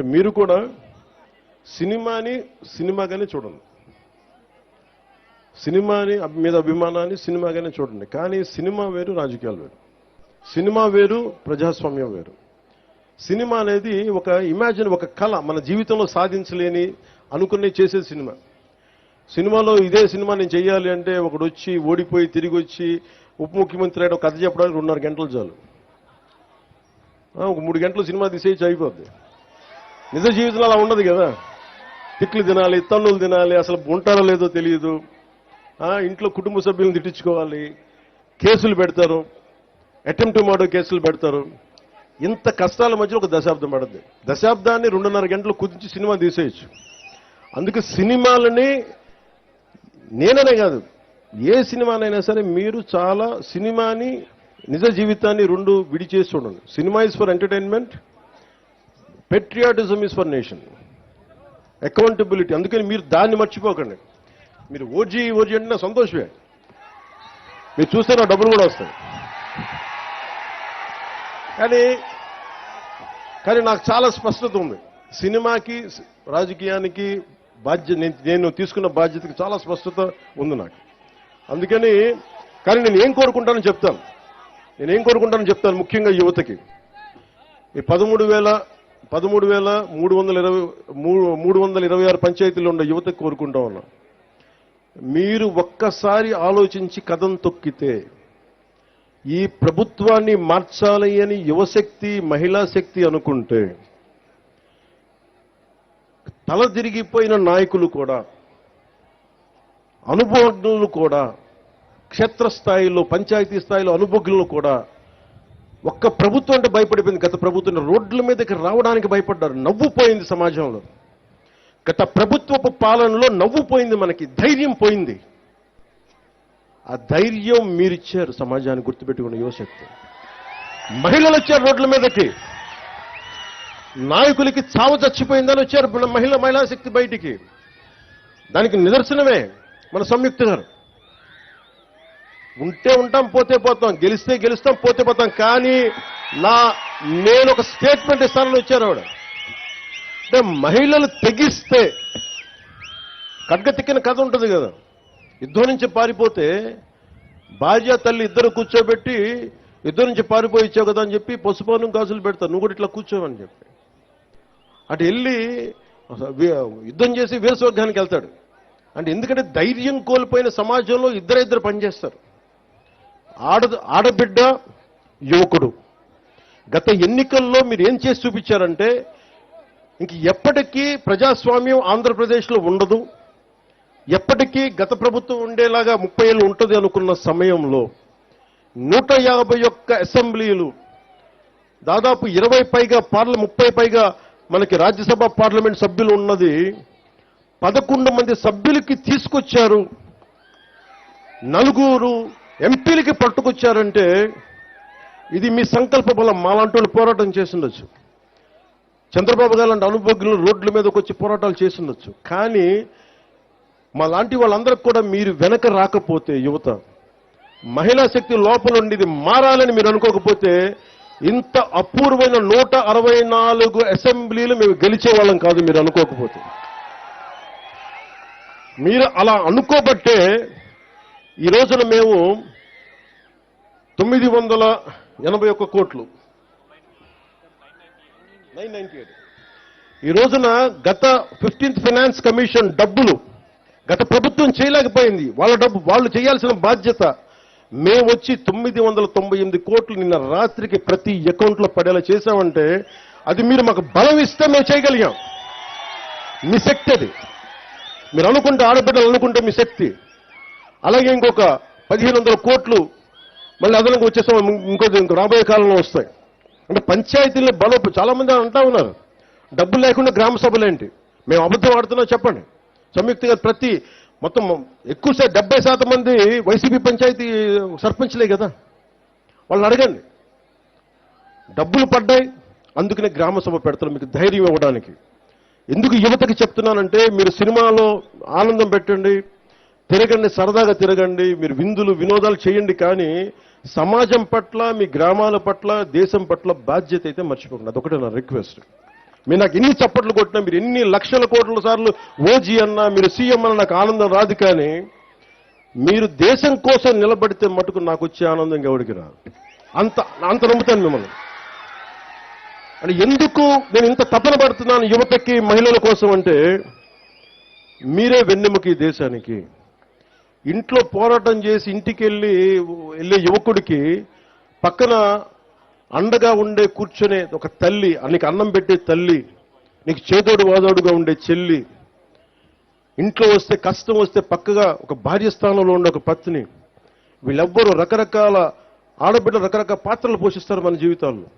అంటే మీరు కూడా సినిమాని సినిమాగానే చూడండి. సినిమాని మీద అభిమానాన్ని సినిమాగానే చూడండి. కానీ సినిమా వేరు రాజకీయాలు వేరు. సినిమా వేరు ప్రజాస్వామ్యం వేరు. సినిమా అనేది ఒక ఇమాజిన్ ఒక కళ మన జీవితంలో సాధించలేని అనుకునే చేసే సినిమా. సినిమాలో ఇదే సినిమా నేను చేయాలి అంటే ఒకడు వచ్చి ఓడిపోయి తిరిగి వచ్చి ఉప ముఖ్యమంత్రి అయిన ఒక కథ చెప్పడానికి రెండున్నర గంటలు చాలు. ఒక మూడు గంటలు సినిమా తీసేసి అయిపోద్ది నిజ జీవితంలో అలా ఉండదు కదా. తిట్లు తినాలి తన్నులు తినాలి అసలు ఉంటారో లేదో తెలియదు. ఇంట్లో కుటుంబ సభ్యులను తిట్టించుకోవాలి. కేసులు పెడతారు. అటెంప్ట్ మర్డర్ కేసులు పెడతారు. ఇంత కష్టాల మధ్య ఒక దశాబ్దం పడుతుంది దశాబ్దాన్ని రెండున్నర గంటలు కుదించి సినిమా తీసేయచ్చు. అందుకే సినిమాలని నేననే కాదు ఏ సినిమానైనా సరే మీరు చాలా సినిమాని నిజ జీవితాన్ని రెండు విడిచేసి చూడండి. Cinema is for entertainment patriotism is for nation accountability అందుకని మీరు దాన్ని మర్చిపోకండి. మీరు ఓజీ ఓజీ అంటే నా సంతోషమే. మీరు చూస్తే నా డబ్బులు కూడా వస్తాయి. కానీ కానీ నాకు చాలా స్పష్టత ఉంది. సినిమాకి రాజకీయానికి బాధ్యత నేను- తీసుకున్న బాధ్యతకి చాలా స్పష్టత ఉంది నాకు. అందుకని కానీ నేను ఏం కోరుకుంటానో చెప్తాను. నేను ఏం కోరుకుంటానో చెప్తాను ముఖ్యంగా యువతకి. ఈ పదమూడు వేల పదమూడు వేల మూడు వందల ఇరవై మూడు మూడు వందల ఇరవై ఆరు పంచాయతీలు ఉన్న యువతకు కోరుకుంటా ఉన్నా. మీరు ఒక్కసారి ఆలోచించి కథం తొక్కితే ఈ ప్రభుత్వాన్ని మార్చాలి అని యువశక్తి మహిళా శక్తి అనుకుంటే తల తిరిగిపోయిన నాయకులు కూడా అనుభవజ్ఞులు కూడా క్షేత్రస్థాయిలో పంచాయతీ స్థాయిలో అనుభవజ్ఞులు కూడా ఒక్క ప్రభుత్వం అంటే భయపడిపోయింది. గత ప్రభుత్వం రోడ్ల మీదకి రావడానికి భయపడ్డారు. నవ్వుపోయింది సమాజంలో. గత ప్రభుత్వపు పాలనలో నవ్వుపోయింది మనకి. ధైర్యం పోయింది. ఆ ధైర్యం మీరిచ్చారు సమాజాన్ని గుర్తుపెట్టుకున్న యువశక్తి మహిళలు వచ్చారు రోడ్ల మీదకి. నాయకులకి చావు చచ్చిపోయిందని వచ్చారు. మహిళ మహిళా శక్తి బయటికి. దానికి నిదర్శనమే మన సంయుక్త గారు. ఉంటే ఉంటాం పోతే పోతాం. గెలిస్తే గెలుస్తాం పోతే పోతాం. కానీ నా నేను ఒక స్టేట్మెంట్ ఇస్తానని వచ్చారు ఆవిడ. అంటే మహిళలు తెగిస్తే కడ్గ తిక్కిన కథ ఉంటుంది కదా. యుద్ధం నుంచి పారిపోతే భార్య తల్లి ఇద్దరు కూర్చోబెట్టి యుద్ధం నుంచి పారిపోయి ఇచ్చావు కదా అని చెప్పి పసుపాను గాజులు పెడతాను నువ్వు కూడా ఇట్లా కూర్చోవని చెప్పి. అటు వెళ్ళి యుద్ధం చేసి వీరస్వర్గానికి వెళ్తాడు. అంటే ఎందుకంటే ధైర్యం కోల్పోయిన సమాజంలో ఇద్దరు ఇద్దరు పనిచేస్తారు. ఆడ ఆడబిడ్డ యువకుడు. గత ఎన్నికల్లో మీరు ఏం చేసి చూపించారంటే ఇంక ఎప్పటికీ ప్రజాస్వామ్యం ఆంధ్రప్రదేశ్లో ఉండదు. ఎప్పటికీ గత ప్రభుత్వం ఉండేలాగా ముప్పై ఏళ్ళు ఉంటుంది అనుకున్న సమయంలో నూట యాభై ఒక్క అసెంబ్లీలు దాదాపు ఇరవై పైగా పార్ల ముప్పై పైగా మనకి రాజ్యసభ పార్లమెంట్ సభ్యులు ఉన్నది. పదకొండు మంది సభ్యులకి తీసుకొచ్చారు. నలుగురు ఎంపీలకి పట్టుకొచ్చారంటే ఇది మీ సంకల్ప బలం. మాలాంటి వాళ్ళు పోరాటం చేసిండొచ్చు. చంద్రబాబు గారు లాంటి అనుభవజ్ఞులు రోడ్ల మీదకి వచ్చి పోరాటాలు చేసిండొచ్చు. కానీ మా లాంటి వాళ్ళందరికి కూడా మీరు వెనక రాకపోతే యువత మహిళా శక్తి లోపల ఉండేది మారాలని మీరు అనుకోకపోతే ఇంత అపూర్వమైన నూట అరవై నాలుగు అసెంబ్లీలు మేము గెలిచే వాళ్ళం కాదు మీరు అనుకోకపోతే. మీరు అలా అనుకోబట్టే ఈ రోజున మేము తొమ్మిది వందల ఎనభై ఒక్క కోట్లు. Nine ninety eight. ఈ రోజున గత ఫిఫ్టీన్త్ ఫైనాన్స్ కమిషన్ డబ్బులు గత ప్రభుత్వం చేయలేకపోయింది. వాళ్ళ డబ్బు వాళ్ళు చేయాల్సిన బాధ్యత. మేము వచ్చి తొమ్మిది వందల తొంభై ఎనిమిది కోట్లు నిన్న రాత్రికి ప్రతి అకౌంట్లో పడేలా చేశామంటే అది మీరు మాకు బలం ఇస్తే మేము చేయగలిగాం. మీ శక్తి అది. మీరు అనుకుంటే ఆడబిడ్డలు అనుకుంటే మీ శక్తి. అలాగే ఇంకొక పదిహేను వందల కోట్లు మళ్ళీ అదనంగా వచ్చేసాం ఇంకో ఇంకో రాబోయే కాలంలో వస్తాయి. అంటే పంచాయతీలను బలో చాలామంది అంటా ఉన్నారు. డబ్బులు లేకుండా గ్రామ సభలు ఏంటి మేము అబద్ధం ఆడుతున్నాం చెప్పండి. సంయుక్తంగా ప్రతి మొత్తం ఎక్కువ శాతం డెబ్బై శాతం మంది వైసీపీ పంచాయతీ సర్పంచ్లే కదా. వాళ్ళని అడగండి. డబ్బులు పడ్డాయి. అందుకనే గ్రామ సభ పెడతారు మీకు ధైర్యం ఇవ్వడానికి. ఎందుకు యువతకి చెప్తున్నానంటే మీరు సినిమాలో ఆనందం పెట్టండి. తిరగండి సరదాగా తిరగండి మీరు విందులు వినోదాలు చేయండి కానీ సమాజం పట్ల మీ గ్రామాల పట్ల దేశం పట్ల బాధ్యత అయితే మర్చిపోకండి. అదొకటే నా రిక్వెస్ట్. మీరు నాకు ఎన్ని చప్పట్లు కొట్టినా మీరు ఎన్ని లక్షల కోట్ల సార్లు ఓజీ అన్నా మీరు సీఎం అన్న నాకు ఆనందం రాదు కానీ మీరు దేశం కోసం నిలబడితే మటుకు నాకు వచ్చే ఆనందం ఎవరికి రాదు. అంత అంత నమ్ముతాను మిమ్మల్ని. అంటే ఎందుకు నేను ఇంత తపన పడుతున్నాను యువతకి మహిళల కోసం అంటే మీరే వెన్నెముక ఈ దేశానికి. ఇంట్లో పోరాటం చేసి ఇంటికి వెళ్ళి వెళ్ళే యువకుడికి పక్కన అండగా ఉండే కూర్చొనే ఒక తల్లి నీకు అన్నం పెట్టే తల్లి నీకు చేదోడు వాదోడుగా ఉండే చెల్లి ఇంట్లో వస్తే కష్టం వస్తే పక్కగా ఒక భార్య స్థానంలో ఉండే ఒక పత్ని వీళ్ళెవ్వరూ రకరకాల ఆడబిడ్డ రకరకాల పాత్రలు పోషిస్తారు మన జీవితాల్లో.